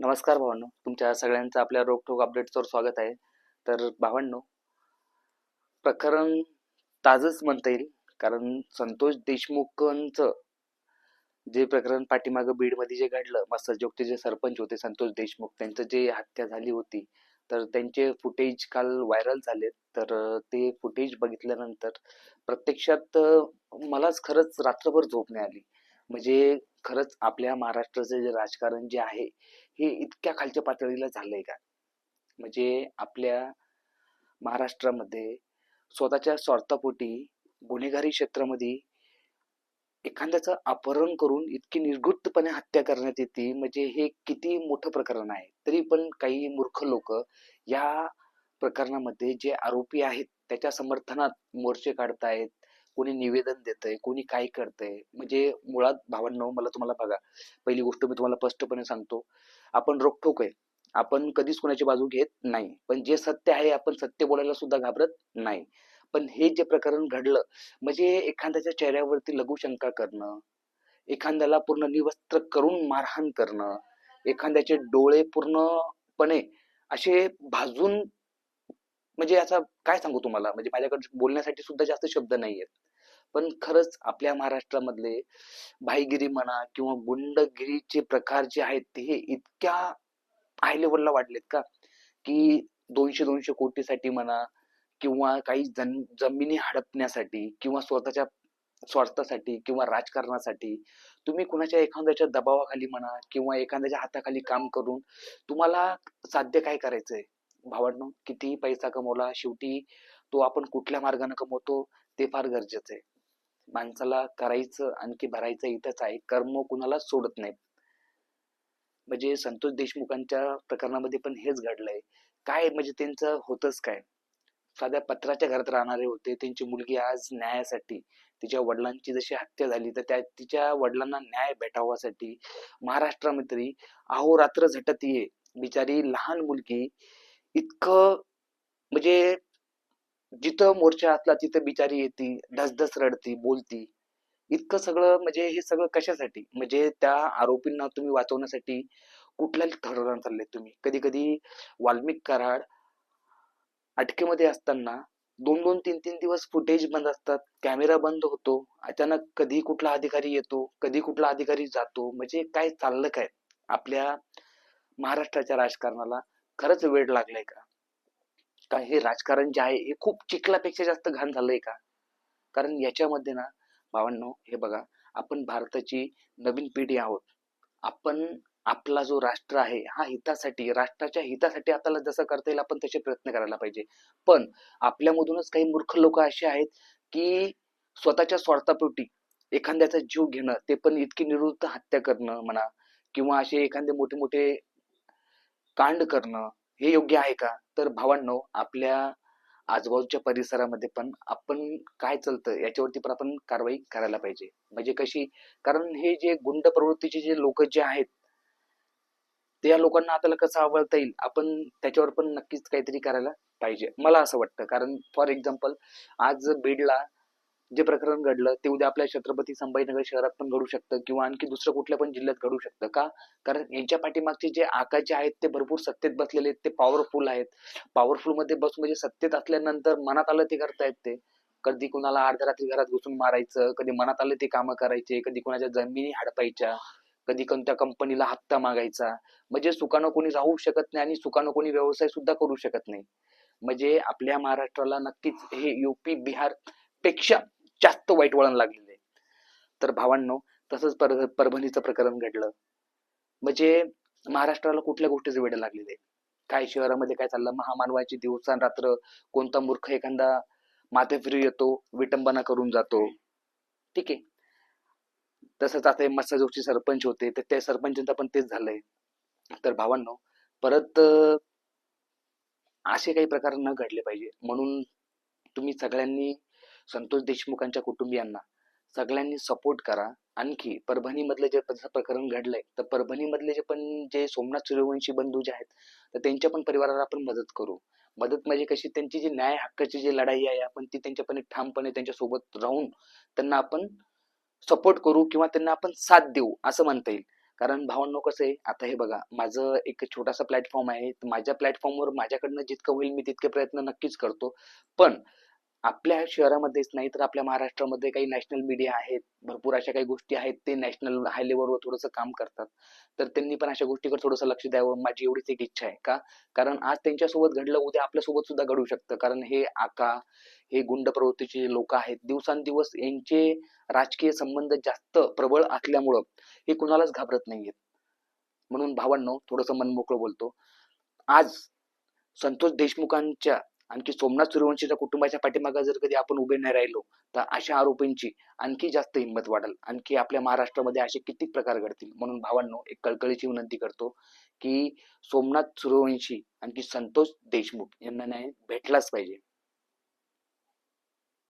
नमस्कार भावांनो तुमच्या सगळ्यांचं आपल्या रोखोक अपडेट्सवर स्वागत आहे. तर भावांनो प्रकरण ताजच म्हणता येईल कारण संतोष देशमुखांचं जे प्रकरण पाठीमागं बीडमध्ये जे घडलं मत्स्योगचे जे सरपंच होते संतोष देशमुख त्यांचं जे हत्या झाली होती तर त्यांचे फुटेज काल व्हायरल झाले तर ते फुटेज बघितल्यानंतर प्रत्यक्षात मलाच खरंच रात्रभर झोप नाही आली. म्हणजे खरंच आपल्या महाराष्ट्राचं जे राजकारण जे आहे हे इतक्या खालच्या पातळीला झालंय का? म्हणजे आपल्या महाराष्ट्रामध्ये स्वतःच्या स्वार्थापोटी गुन्हेगारी क्षेत्रामध्ये एखाद्याचं अपहरण करून इतकी निर्गुप्तपणे हत्या करण्यात येते म्हणजे हे किती मोठं प्रकरण आहे. तरी पण काही मूर्ख लोक या प्रकरणामध्ये जे आरोपी आहेत त्याच्या समर्थनात मोर्चे काढतायत कोणी निवेदन देतंय कोणी काय करतंय म्हणजे मुळात भावांनो मला तुम्हाला बघा पहिली गोष्ट मी तुम्हाला स्पष्टपणे सांगतो. आपण रोखोक आहे आपण कधीच कोणाची बाजू घेत नाही. पण जे सत्य आहे आपण सत्य बोलायला सुद्धा घाबरत नाही. पण हे जे प्रकरण घडलं म्हणजे एखाद्याच्या चेहऱ्यावरती लघुशंका करणं एखाद्याला पूर्ण निवस्त्र करून मारहाण करणं एखाद्याचे डोळे पूर्णपणे असे भाजून म्हणजे याचा काय सांगू तुम्हाला? म्हणजे माझ्याकडे बोलण्यासाठी सुद्धा जास्त शब्द नाही आहेत पण खरंच आपल्या महाराष्ट्रामधले भाईगिरी म्हणा किंवा गुंडगिरीचे प्रकार जे आहेत ते हे इतक्या हाय लेवलला वाढलेत का? की दोनशे दोनशे कोटीसाठी म्हणा किंवा काही जन जमिनी हडपण्यासाठी किंवा स्वतःच्या स्वार्थासाठी किंवा राजकारणासाठी तुम्ही कुणाच्या एखाद्याच्या दबावाखाली म्हणा किंवा एखाद्याच्या हाताखाली काम करून तुम्हाला साध्य काय करायचंय? भावांनो कितीही पैसा कमवला शेवटी तो आपण कुठल्या मार्गाने कमवतो ते फार गरजेचं आहे. माणसाला करायचं आणखी भरायचं इथंच आहे. कर्म कुणाला सोडत नाहीत. म्हणजे संतोष देशमुखांच्या प्रकरणामध्ये पण हेच घडलंय. काय म्हणजे त्यांचं होतच काय? साध्या पत्राच्या घरात राहणारे होते. त्यांची मुलगी आज न्यायासाठी तिच्या वडिलांची जशी हत्या झाली तर त्या तिच्या वडिलांना न्याय भेटावासाठी महाराष्ट्रामध्ये अहोरात्र झटत ये. बिचारी लहान मुलगी इतकं म्हणजे जिथं मोर्चा असला तिथं बिचारी येते धसधस रडती बोलती. इतकं सगळं म्हणजे हे सगळं कशासाठी? म्हणजे त्या आरोपींना तुम्ही वाचवण्यासाठी कुठल्या थराला चालले तुम्ही? कधी कधी वाल्मिक कराड अटकेमध्ये असताना दोन दोन तीन तीन दिवस फुटेज बंद असतात कॅमेरा बंद होतो अचानक कधी कुठला अधिकारी येतो कधी कुठला अधिकारी जातो म्हणजे काय चाललं काय? आपल्या महाराष्ट्राच्या राजकारणाला खरंच वेळ लागलाय का? का हे राजकारण जे आहे हे खूप चिखलापेक्षा जास्त घाण झालंय का? कारण याच्यामध्ये ना भावांनो हे बघा आपण भारताची नवीन पिढी आहोत. आपण आपला जो राष्ट्र आहे हा हितासाठी राष्ट्राच्या हितासाठी आपल्याला जसं करता येईल आपण तसे प्रयत्न करायला पाहिजे. पण आपल्यामधूनच काही मूर्ख लोक असे आहेत की स्वतःच्या स्वार्थापोटी एखाद्याचा जीव घेणं ते पण इतकी निवृत्त हत्या करणं म्हणा किंवा असे एखादे मोठे मोठे कांड करणं हे योग्य आहे का? तर भावांनो आपल्या आजूबाजूच्या परिसरामध्ये पण आपण काय चालतं याच्यावरती पण आपण कारवाई करायला पाहिजे. म्हणजे कशी? कारण हे जे गुंड प्रवृत्तीचे जे लोक जे आहेत त्या लोकांना आपल्याला कसं आवडता येईल? आपण त्याच्यावर पण नक्कीच काहीतरी करायला पाहिजे. मला असं वाटतं. कारण फॉर एक्झाम्पल आज बीडला जे प्रकरण घडलं ते उद्या आपल्या छत्रपती संभाजीनगर शहरात पण घडू शकतं किंवा आणखी दुसरं कुठल्या पण जिल्ह्यात घडू शकतं का? कारण यांच्या पाठीमागचे जे आकाश जे आहेत ते भरपूर सत्तेत बसलेले आहेत ते पॉवरफुल आहेत. पॉवरफुलमध्ये बस म्हणजे सत्तेत असल्यानंतर मनात आलं ते करतायत ते. कधी कुणाला अर्ध्या रात्री घरात घुसून मारायचं कधी मनात आलं ते कामं करायचे कधी कुणाच्या जमिनी हडपायच्या कधी कोणत्या कंपनीला हप्ता मागायचा. म्हणजे सुखानं कोणी राहू शकत नाही आणि सुखानं कोणी व्यवसाय सुद्धा करू शकत नाही. म्हणजे आपल्या महाराष्ट्राला नक्कीच हे युपी बिहारपेक्षा जास्त वाईट वळण लागलेलं आहे. तर भावांनो तसंच पर परभणीचं प्रकरण घडलं. म्हणजे महाराष्ट्राला कुठल्या गोष्टीचं वेळ लागलेलं आहे? काय शहरामध्ये काय चाललं? महामानवाची दिवसान रात्र कोणता मूर्ख एखादा माथेफिरू येतो विटंबना करून जातो. ठीक आहे. तसंच आता हे मत्स्यजोगचे सरपंच होते तर त्या सरपंचांचं पण तेच झालंय. तर भावांनो परत असे काही प्रकार न घडले पाहिजे. म्हणून तुम्ही सगळ्यांनी संतोष देशमुखांच्या कुटुंबियांना सगळ्यांनी सपोर्ट करा. आणखी परभणी मधले जे प्रकरण घडलंय तर परभणी मधले जे पण जे सोमनाथ सूर्यवंशी बंधू जे आहेत तर त्यांच्या पण परिवाराला आपण मदत करू. मदत म्हणजे कशी त्यांची जी न्याय हक्काची जी लढाई आहे आपण ती त्यांच्यापणे ठामपणे त्यांच्यासोबत राहून त्यांना आपण सपोर्ट करू किंवा त्यांना आपण साथ देऊ असं म्हणता येईल. कारण भावांनो कसं आहे आता हे बघा माझं एक छोटासा प्लॅटफॉर्म आहे माझ्या प्लॅटफॉर्मवर माझ्याकडनं जितकं होईल मी तितके प्रयत्न नक्कीच करतो. पण आपल्या शहरामध्येच नाही तर आपल्या महाराष्ट्रामध्ये काही नॅशनल मीडिया आहेत भरपूर अशा काही गोष्टी आहेत ते नॅशनल हाय लेवलवर थोडंसं काम करतात. तर त्यांनी पण अशा गोष्टीकडे थोडंसं लक्ष द्यावं माझी एवढीच एक इच्छा आहे. का? कारण आज त्यांच्यासोबत घडलं उद्या आपल्यासोबत सुद्धा घडू शकतं. कारण हे आका हे गुंड प्रवृत्तीचे लोक आहेत दिवसांदिवस यांचे राजकीय संबंध जास्त प्रबळ असल्यामुळं हे कुणालाच घाबरत नाहीयेत. म्हणून भावांनो थोडंसं मन मोकळं बोलतो. आज संतोष देशमुखांच्या आणखी सोमनाथ सूर्यवंशीच्या कुटुंबाच्या पाठीमागे जर कधी आपण उभे नाही राहिलो तर अशा आरोपींची आणखी जास्त हिंमत वाढेल. आणखी आपल्या महाराष्ट्रामध्ये असे किती प्रकार घडतील? म्हणून भावांनो एक कळकळीची विनंती करतो की सोमनाथ सूर्यवंशी आणखी संतोष देशमुख यांना न्याय भेटलाच पाहिजे.